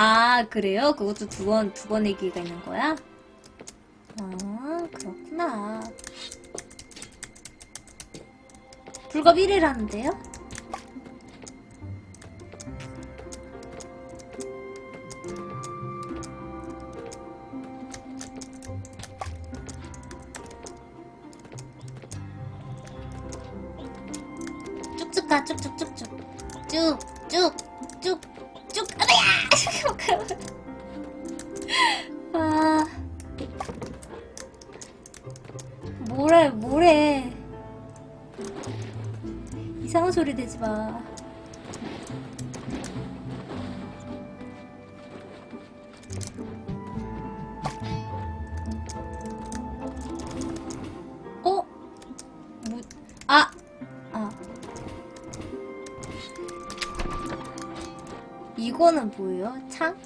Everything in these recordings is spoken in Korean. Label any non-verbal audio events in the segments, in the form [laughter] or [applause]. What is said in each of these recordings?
아, 그래요? 그것도 두 번, 두 번의 기회가 있는 거야? 아, 그렇구나. 불과 1회라는데요? 쭉쭉 가, 쭉쭉쭉쭉. 쭉, 쭉, 쭉, 내지 마. 어? 뭐, 아! 아. 이거는 뭐예요? 창?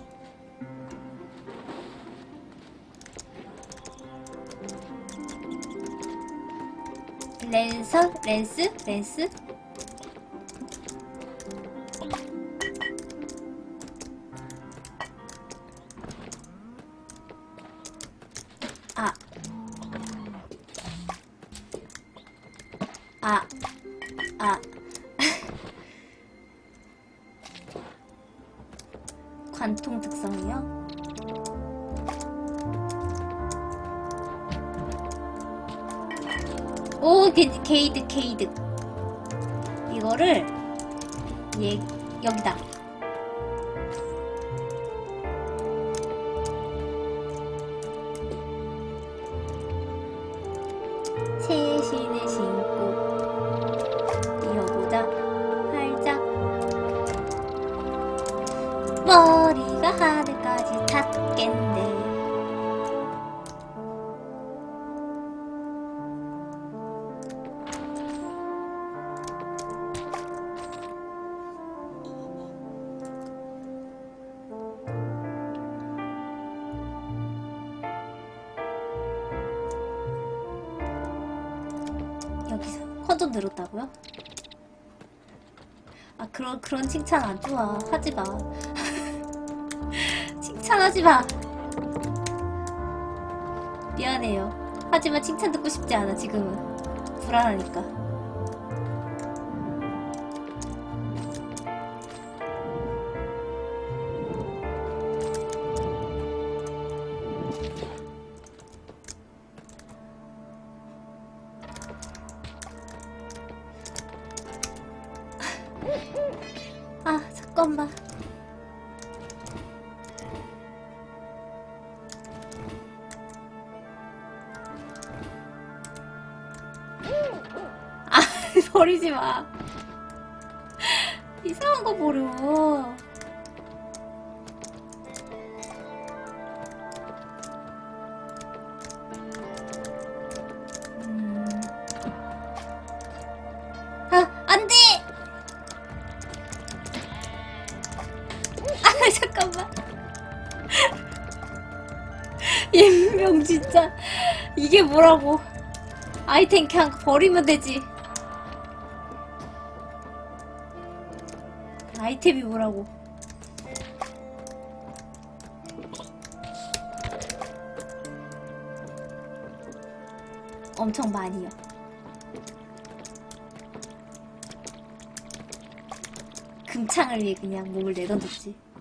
랜서? 랜스? 랜스? 관통 특성이요? 오, 게, 게이드, 게이드. 이거를, 얘, 여기다. 여기서 컨좀 늘었다고요? 아 그런 그런 칭찬 안 좋아. 하지 마. [laughs] 칭찬하지 마. 미안해요. 하지만 칭찬 듣고 싶지 않아 지금은. 불안하니까 잠깐만. 아 [laughs] 버리지 마. 이상한 거 버려 진짜. 이게 뭐라고? 아이템 그냥 버리면 되지. 아이템이 뭐라고? 엄청 많이요. 금창을 위해 그냥 몸을 내던졌지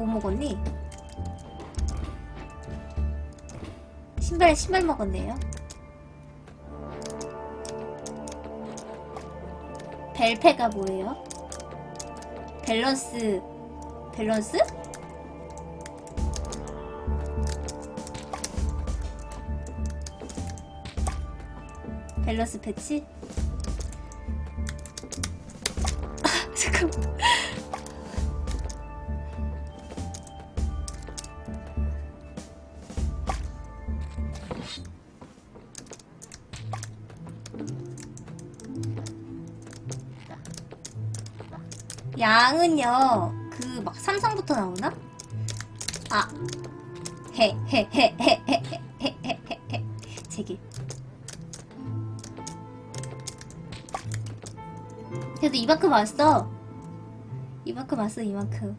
뭐 먹었니? 신발 신발 먹었네요. 벨페가 뭐예요? 밸런스 밸런스? 밸런스 패치? 아, [laughs] 잠깐만. 양은요 그 막 삼성부터 나오나? 아헤헤헤헤헤헤헤헤헤 제게 그래도 이만큼 왔어 이만큼 왔어 이만큼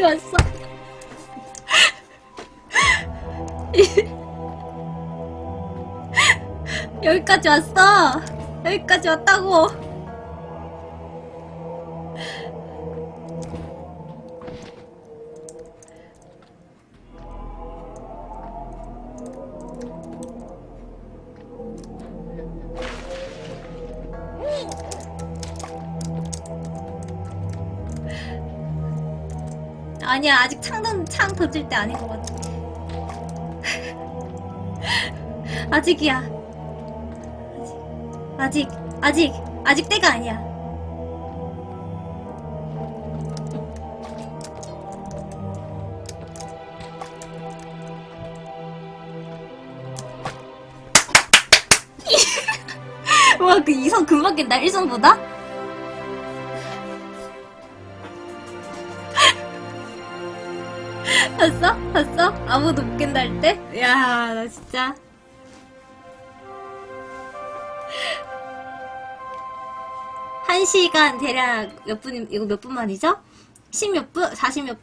여기까지 왔어. [laughs] 여기까지 왔어. 여기까지 왔다고. 아니야, 아직 창, 창 던질 때 아닌 것 같아. [laughs] 아직이야. 아직, 아직, 아직 때가 아니야. [laughs] 와, 그 2선 금방 깬다, 1선보다? 봤어? 봤어? 아무도 못 깬다 할 때? 야, 나 진짜. 한 시간 대략 몇 분, 이거 몇 분 만이죠? 10몇 분? 40몇 분?